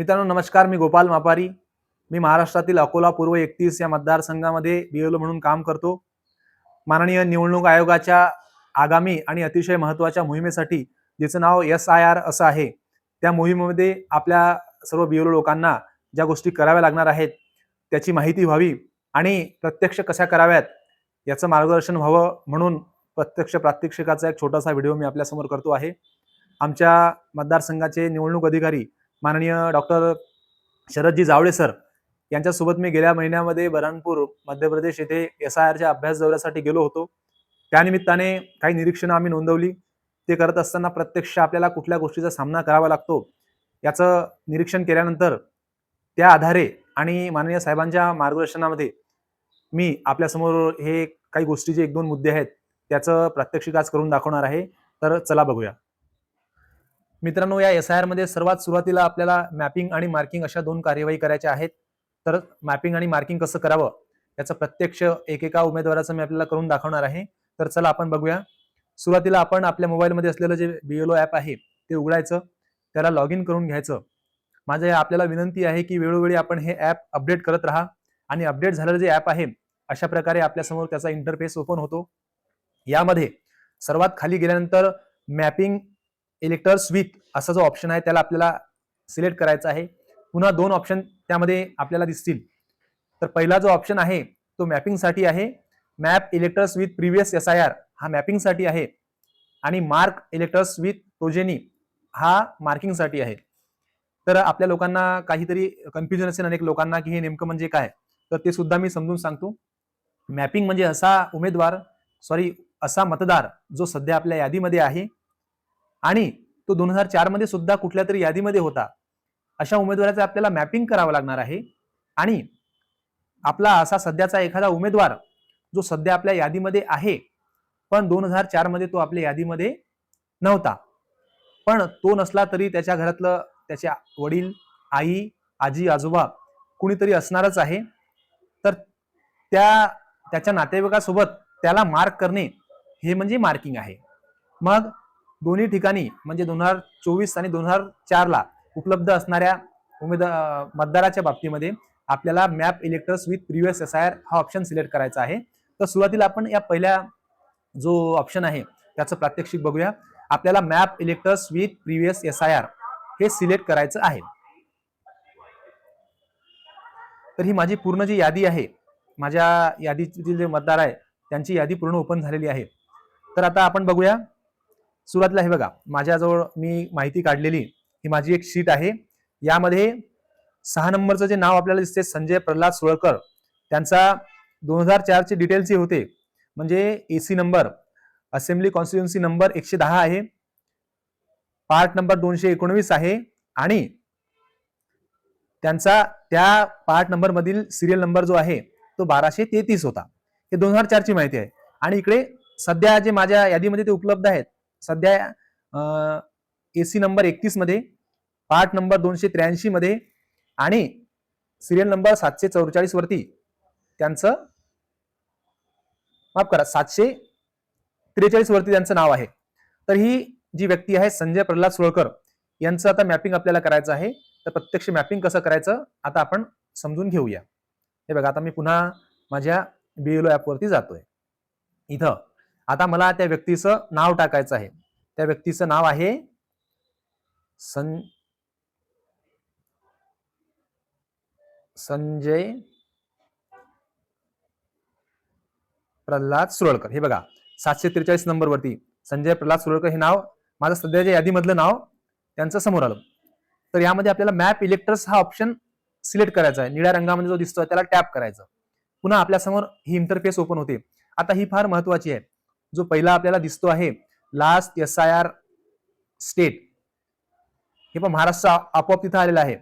मित्रांनो नमस्कार मी गोपाल मापारी. मी महाराष्ट्रातील अकोला पूर्व एकतीस या मतदारसंघामध्ये बीएलओ म्हणून काम करतो. माननीय निवडणूक आयोगाच्या आगामी आणि अतिशय महत्त्वाच्या मोहिमेसाठी जिचं नाव एस आय आर असं आहे त्या मोहिमेमध्ये आपल्या सर्व बीएलओ लोकांना ज्या गोष्टी कराव्या लागणार आहेत त्याची माहिती व्हावी आणि प्रत्यक्ष कशा कराव्यात याचं मार्गदर्शन व्हावं म्हणून प्रत्यक्ष प्रात्यक्षिकाचा एक छोटासा व्हिडिओ मी आपल्यासमोर करतो आहे. आमच्या मतदारसंघाचे निवडणूक अधिकारी माननीय डॉक्टर शरदजी जावळे सर यांच्यासोबत मी गेल्या महिन्यामध्ये बरणपूर मध्य प्रदेश येथे एस आय आरच्या अभ्यास दौऱ्यासाठी गेलो होतो. त्यानिमित्ताने काही निरीक्षणं आम्ही नोंदवली. ते करत असताना प्रत्यक्ष आपल्याला कुठल्या गोष्टीचा सामना करावा लागतो याचं निरीक्षण केल्यानंतर त्या आधारे आणि माननीय साहेबांच्या मार्गदर्शनामध्ये मी आपल्यासमोर हे काही गोष्टीचे एक दोन मुद्दे आहेत त्याचं प्रात्यक्षिक आज करून दाखवणार आहे. तर चला बघूया. मित्रांनो या एस आय आरमध्ये सर्वात सुरुवातीला आपल्याला मॅपिंग आणि मार्किंग अशा दोन कार्यवाही करायच्या आहेत. तर मॅपिंग आणि मार्किंग कसं करावं? याचं प्रत्यक्ष एकेका उमेदवाराचं मी आपल्याला करून दाखवणार आहे. तर चला आपण बघूया. सुरुवातीला आपण आपल्या मोबाईलमध्ये असलेलं जे बीएलओ ॲप आहे ते उघडायचं. त्याला लॉग इन करून घ्यायचं. माझं हे आपल्याला विनंती आहे की वेळोवेळी आपण हे ॲप अपडेट करत राहा. आणि अपडेट झालेलं जे ॲप आहे अशा प्रकारे आपल्यासमोर त्याचा इंटरफेस ओपन होतो. यामध्ये सर्वात खाली गेल्यानंतर मॅपिंग इलेक्टर्स विथ असा जो ऑप्शन आहे त्याला आपल्याला सिलेक्ट करायचा आहे. पुन्हा दोन ऑप्शन त्यामध्ये आपल्याला दिसतील. तर पहिला जो ऑप्शन आहे तो मॅपिंगसाठी आहे. Map electors with previous S I R हा मॅपिंगसाठी आहे. आणि मार्क इलेक्टर्स विथ प्रोजेनी हा मार्किंगसाठी आहे. तर आपल्या लोकांना काहीतरी कन्फ्युजन असेल अनेक लोकांना की हे नेमकं म्हणजे काय? तर ते सुद्धा मी समजून सांगतो. मॅपिंग म्हणजे असा उमेदवार सॉरी असा मतदार जो सध्या आपल्या यादीमध्ये आहे. आणि तो दोन हजार चारमध्ये सुद्धा कुठल्या तरी यादीमध्ये होता. अशा उमेदवाराचं आपल्याला मॅपिंग करावं लागणार आहे. आणि आपला असा सध्याचा एखादा उमेदवार जो सध्या आपल्या यादीमध्ये आहे पण दोन हजार चारमध्ये तो आपल्या यादीमध्ये नव्हता. पण तो नसला तरी त्याच्या घरातलं त्याचे वडील आई आजी आजोबा कुणीतरी असणारच आहे. तर त्या त्याच्या नातेवाईकासोबत त्याला मार्क करणे हे म्हणजे मार्किंग आहे. मग दोन्ही ठिकाणी म्हणजे दोन हजार चोवीस आणि दोन हजार चारला उपलब्ध असणाऱ्या उमेदवार मतदाराच्या बाबतीमध्ये आपल्याला map electors with previous S I R हा ऑप्शन सिलेक्ट करायचा आहे. तर सुरुवातीला आपण या पहिल्या जो ऑप्शन आहे त्याचं प्रात्यक्षिक बघूया. आपल्याला map electors with previous S I R हे सिलेक्ट करायचं आहे. तर ही माझी पूर्ण जी यादी आहे माझ्या यादीतील जे मतदार आहे त्यांची यादी पूर्ण ओपन झालेली आहे. तर आता आपण बघूया सुरुवातीला हे बघा माझ्याजवळ मी माहिती काढलेली ही माझी एक शीट आहे. यामध्ये सहा नंबरचं जे नाव आपल्याला दिसते संजय प्रल्हाद सुळकर. त्यांचा दोन हजार चारचे डिटेल्स होते. म्हणजे AC number assembly constituency number एकशे दहा आहे. पार्ट नंबर दोनशे एकोणवीस आहे. आणि त्यांचा त्या पार्ट नंबर मधील सिरियल नंबर जो आहे तो बाराशे तेहतीस होता. हे दोन हजार चारची माहिती आहे. आणि इकडे सध्या जे माझ्या यादीमध्ये ते उपलब्ध आहेत सध्या ए सी नंबर एकतीसमध्ये पार्ट नंबर दोनशे त्र्याऐंशी मध्ये आणि सिरियल नंबर सातशे चौवेचाळीस वरती त्यांचं माफ करा सातशे त्रेचाळीस वरती त्यांचं नाव आहे. तर ही जी व्यक्ती आहे संजय प्रल्हाद सोळकर यांचं आता मॅपिंग आपल्याला करायचं आहे. तर प्रत्यक्ष मॅपिंग कसं करायचं आता आपण समजून घेऊया. हे बघा आता मी पुन्हा माझ्या बीएलओ ॲपवरती जातोय. इथं. आता मला त्या व्यक्तीचं नाव टाकायचं आहे. त्या व्यक्तीचं नाव आहे सं संजय प्रल्हाद सुरळकर. हे बघा सातशे त्रेचाळीस नंबरवरती संजय प्रल्हाद सुरळकर हे नाव माझं सध्याच्या यादीमधलं नाव त्यांचं समोर आलं. तर यामध्ये आपल्याला मॅप इलेक्टर्स हा ऑप्शन सिलेक्ट करायचा आहे. निळ्या रंगामध्ये जो दिसतोय त्याला टॅप करायचं. पुन्हा आपल्यासमोर ही इंटरफेस ओपन होते. आता ही फार महत्वाची आहे. जो पहिला आपल्याला दिसतो आहे last S I R state हे पण महाराष्ट्र आपोआप तिथं आलेला आहे.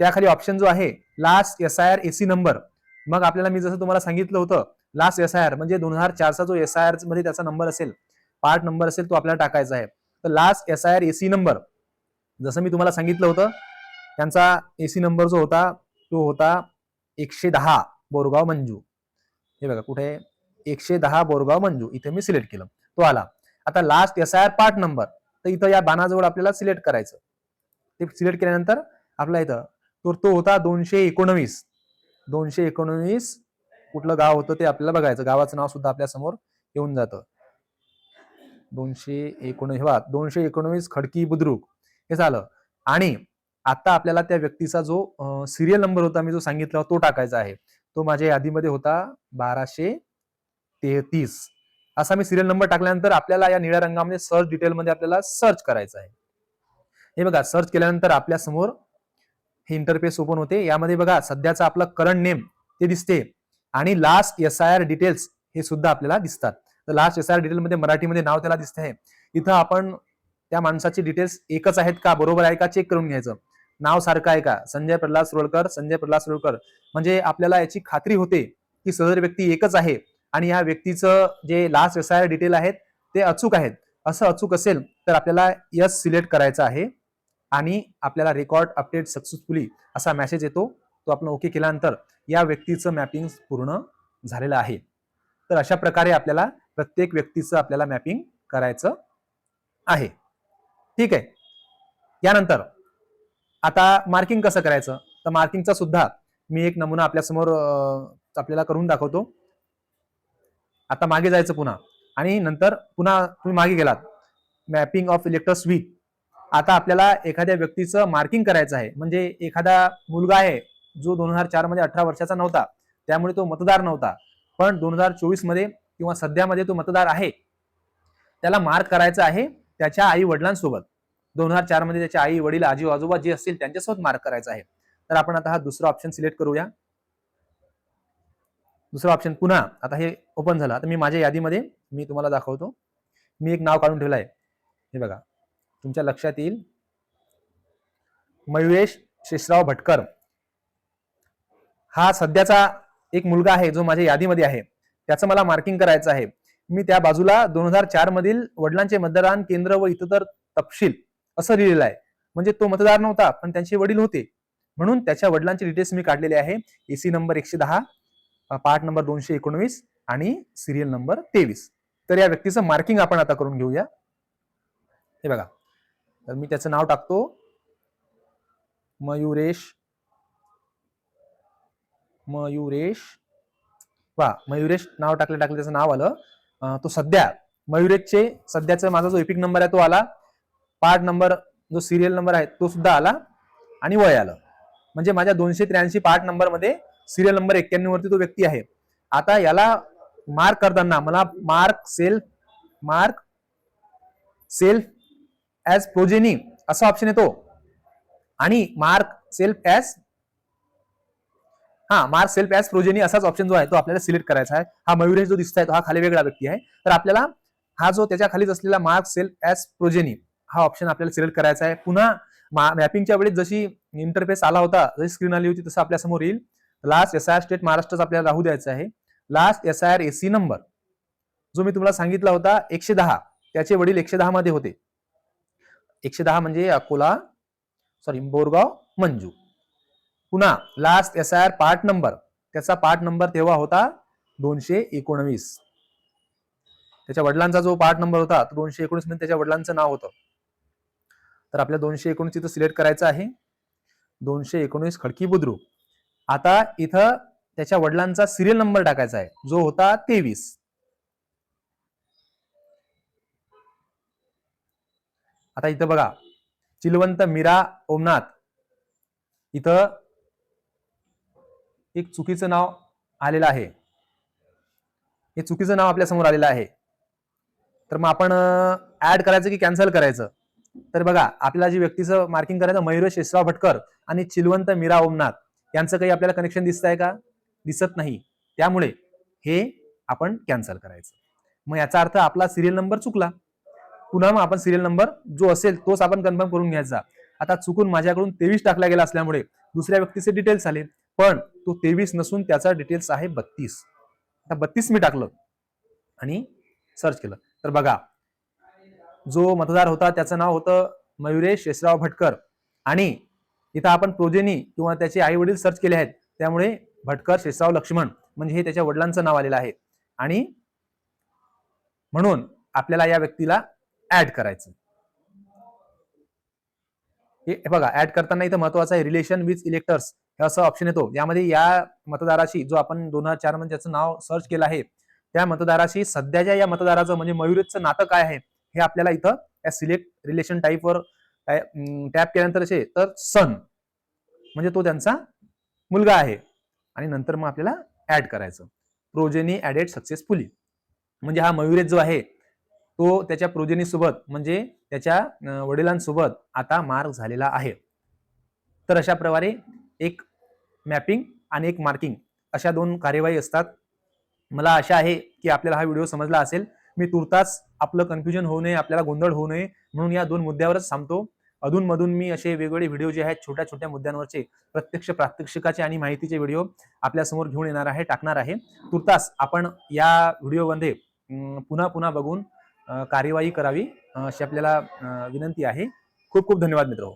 त्याखाली ऑप्शन जो आहे last S I R AC number मग आपल्याला मी जसं तुम्हाला सांगितलं होतं लास्ट एस आय आर म्हणजे दोन हजार चारचा जो एस आय आरमध्ये त्याचा नंबर असेल पार्ट नंबर असेल तो आपल्याला टाकायचा आहे. तर last S I R AC number जसं मी तुम्हाला सांगितलं होतं त्यांचा एसी नंबर जो होता तो होता एकशे दहा बोरगाव मंजू. हे बघा कुठे? एकशे दहा बोरगाव मंजू इथे मी सिलेक्ट केलं. तो आला. आता last S I R part number तर इथं या बाणाजवळ आपल्याला सिलेक्ट करायचं. ते सिलेक्ट केल्यानंतर आपला इथं तर तो होता दोनशे एकोणवीस. दोनशे एकोणवीस कुठलं गाव होतं ते आपल्याला बघायचं. गावाचं नाव सुद्धा आपल्यासमोर येऊन जातं. दोनशे एकोणवीस वा दोनशे एकोणवीस खडकी बुद्रुक. हे झालं. आणि आता आपल्याला त्या व्यक्तीचा जो सिरियल नंबर होता मी जो सांगितला तो टाकायचा आहे. तो माझ्या यादीमध्ये होता बाराशे तेहतीस. असा मी सिरियल नंबर टाकल्यानंतर आपल्याला या निळ्या रंगामध्ये सर्च डिटेलमध्ये आपल्याला सर्च करायचं आहे. हे बघा सर्च केल्यानंतर आपल्यासमोर हे इंटरफेस ओपन होते. यामध्ये बघा सध्याचा आपला करंट नेम ते दिसते. आणि last S I R details हे सुद्धा आपल्याला दिसतात. तर last S I R detail मध्ये मराठीमध्ये नाव त्याला दिसते आहे इथं आपण त्या माणसाची डिटेल्स एकच आहेत का? बरोबर आहे का? चेक करून घ्यायचं. नाव सारखं आहे का? संजय प्रल्हाद सुरळकर संजय प्रल्हाद सुरळकर. म्हणजे आपल्याला याची खात्री होते की सदर व्यक्ती एकच आहे. आणि या व्यक्तीचं जे लास्ट एस आय डिटेल आहेत ते अचूक आहेत. असं अचूक असेल तर आपल्याला यस सिलेक्ट करायचं आहे आणि आपल्याला रेकॉर्ड अपडेट सक्सेसफुली असा मेसेज येतो तो आपण ओके केल्यानंतर या व्यक्तीचं मॅपिंग पूर्ण झालेलं आहे. तर अशा प्रकारे आपल्याला प्रत्येक व्यक्तीचं आपल्याला मॅपिंग करायचं आहे. ठीक आहे. यानंतर आता मार्किंग कसं करायचं? तर मार्किंगचा सुद्धा मी एक नमुना आपल्यासमोर आपल्याला करून दाखवतो. आता मागे जायचं पुन्हा. आणि नंतर पुन्हा तुम्ही मागे गेलात. मॅपिंग ऑफ इलेक्ट्रस वी आता आपल्याला एखाद्या व्यक्तीचं मार्किंग करायचं आहे. म्हणजे एखादा मुलगा आहे जो दोन हजार चारमध्ये अठरा वर्षाचा नव्हता. त्यामुळे तो मतदार नव्हता. पण दोन हजार चोवीसमध्ये किंवा सध्यामध्ये तो मतदार आहे. त्याला मार्क करायचा आहे त्याच्या आई वडिलांसोबत. दोन हजार चारमध्ये त्याचे आई वडील आजी आजोबा जे असतील त्यांच्यासोबत मार्क करायचा आहे. तर आपण आता हा दुसरा ऑप्शन सिलेक्ट करूया. दुसरा ऑप्शन पुन्हा आता हे ओपन झालं. आता मी माझ्या यादीमध्ये मी तुम्हाला दाखवतो. मी एक नाव काढून ठेवलं आहे हे बघा. तुमच्या लक्षात येईल. मयुरेश शेषराव भटकर. हा सध्याचा एक मुलगा आहे जो माझ्या यादीमध्ये आहे. त्याचं मला मार्किंग करायचं आहे. मी त्या बाजूला दोन हजार चार मधील वडिलांचे मतदान केंद्र व इतर तपशील असं लिहिलेलं आहे. म्हणजे तो मतदार नव्हता पण त्यांचे वडील होते. म्हणून त्याच्या वडिलांचे डिटेल्स मी काढलेले आहे. एसी नंबर एकशे दहा पार्ट नंबर दोनशे एकोणवीस आणि सिरियल नंबर तेवीस. तर या व्यक्तीचं मार्किंग आपण आता करून घेऊया. हे बघा. तर मी त्याचं नाव टाकतो. मयुरेश. मयुरेश. वा मयुरेश नाव टाकले टाकले त्याचं नाव आलं. तो सध्या मयुरेशचे सध्याचा माझा जो एपिक नंबर आहे तो आला. पार्ट नंबर जो सिरियल नंबर आहे तो सुद्धा आला. आणि वय आलं. म्हणजे माझ्या दोनशे त्र्याऐंशी पार्ट नंबरमध्ये सिरियल नंबर एक्क्याण्णव वरती तो व्यक्ती आहे. आता याला मार्क करताना मला mark self mark self as progeny असा ऑप्शन येतो. आणि मार्क सेल्फ ॲज हा मार्क सेल्फ ॲज प्रोजेनी असाच ऑप्शन जो आहे तो आपल्याला सिलेक्ट करायचा आहे. हा मयुरेश जो दिसतोय तो हा खाली वेगळा व्यक्ती आहे. तर आपल्याला हा जो त्याच्या खालीच असलेला मार्क सेल्फ ॲज प्रोजेनी हा ऑप्शन आपल्याला सिलेक्ट करायचा आहे. पुन्हा मॅपिंगच्या वेळेस जशी इंटरफेस आला होता जशी स्क्रीन आली होती तसं आपल्यासमोर येईल. Last S I R state महाराष्ट्रच आपल्याला राहू द्यायचं आहे. Last S I R AC number जो मी तुम्हाला सांगितला होता एकशे दहा. त्याचे वडील एकशे दहा मध्ये होते. एकशे दहा म्हणजे अकोला सॉरी बोरगाव मंजू. पुन्हा last S I R part number त्याचा पार्ट नंबर तेव्हा होता दोनशे एकोणवीस. त्याच्या वडिलांचा जो पार्ट नंबर होता तो दोनशे एकोणीस म्हणजे त्याच्या वडिलांचं नाव होतं. तर आपल्या दोनशे एकोणीस इथं सिलेक्ट करायचं आहे. दोनशे एकोणीस खडकी बुद्रुक. आता इथं त्याच्या वडिलांचा सिरियल नंबर टाकायचा आहे. जो होता तेवीस. आता इथं बघा. चिलवंत मीरा ओमनाथ. इथं एक चुकीचं नाव आलेलं आहे. हे चुकीचं नाव आपल्यासमोर आलेलं आहे. तर मग आपण ऍड करायचं की कॅन्सल करायचं? तर बघा आपल्याला जी व्यक्तीचं मार्किंग करायचं मयुरेश शेषराव भटकर आणि चिलवंत मीरा ओमनाथ. यांचं काही आपल्याला कनेक्शन दिसत आहे का? दिसत नाही. त्यामुळे हे आपण कॅन्सल करायचं. मग याचा अर्थ आपला सिरियल नंबर चुकला. पुन्हा मग आपण सिरियल नंबर जो असेल तोच आपण कन्फर्म करून घ्यायचा. आता चुकून माझ्याकडून तेवीस टाकला गेला असल्यामुळे दुसऱ्या व्यक्तीचे डिटेल्स आले. पण तो तेवीस नसून त्याचा डिटेल्स आहे बत्तीस. आता बत्तीस मी टाकलं आणि सर्च केलं. तर बघा जो मतदार होता त्याचं नाव होतं मयुरेश शेषराव भटकर आणि इथं आपण प्रोजेनी किंवा त्याचे आई वडील सर्च केले आहेत. त्यामुळे भटकर शेषराव लक्ष्मण म्हणजे हे त्याच्या वडिलांचं नाव आलेलं आहे. आणि म्हणून आपल्याला या व्यक्तीला ऍड करायचं. हे बघा ऍड करताना इथं महत्वाचं आहे रिलेशन विथ इलेक्टर्स हे असं ऑप्शन येतो. यामध्ये या मतदाराशी जो आपण दोन हजार चारमध्ये नाव सर्च केलं आहे त्या मतदाराशी सध्याच्या या मतदाराचं म्हणजे मयुरेजचं नातं काय आहे हे आपल्याला इथं या सिलेक्ट रिलेशन टाईपवर टॅप केल्यानंतर असे तर सन म्हणजे तो त्यांचा मुलगा आहे. आणि नंतर मग आपल्याला ऍड करायचं. प्रोजेनी ऍडेड सक्सेसफुली म्हणजे हा मयुरेश जो आहे तो त्याच्या प्रोजेनी सोबत म्हणजे त्याच्या वडिलांसोबत आता मार्क झालेला आहे. तर अशा प्रकारे एक मॅपिंग आणि एक मार्किंग अशा दोन कार्यवाही असतात. मला आशा आहे की आपल्याला हा व्हिडिओ समजला असेल. मी तुर्तास आपलं कन्फ्युजन होऊ नये आपल्याला गोंधळ होऊ नये म्हणून या दोन मुद्द्यावरच थांबतो. अधूनमधून मी असे वेगवेगळे व्हिडिओ जे आहेत छोट्या छोट्या मुद्द्यांवरचे प्रत्यक्ष प्रात्यक्षिकाचे आणि माहितीचे व्हिडिओ आपल्यासमोर घेऊन येणार आहे टाकणार आहे. तुर्तास आपण या व्हिडिओमध्ये पुन्हा पुन्हा बघून कार्यवाही करावी अशी आपल्याला विनंती आहे. खूप खूप धन्यवाद मित्र.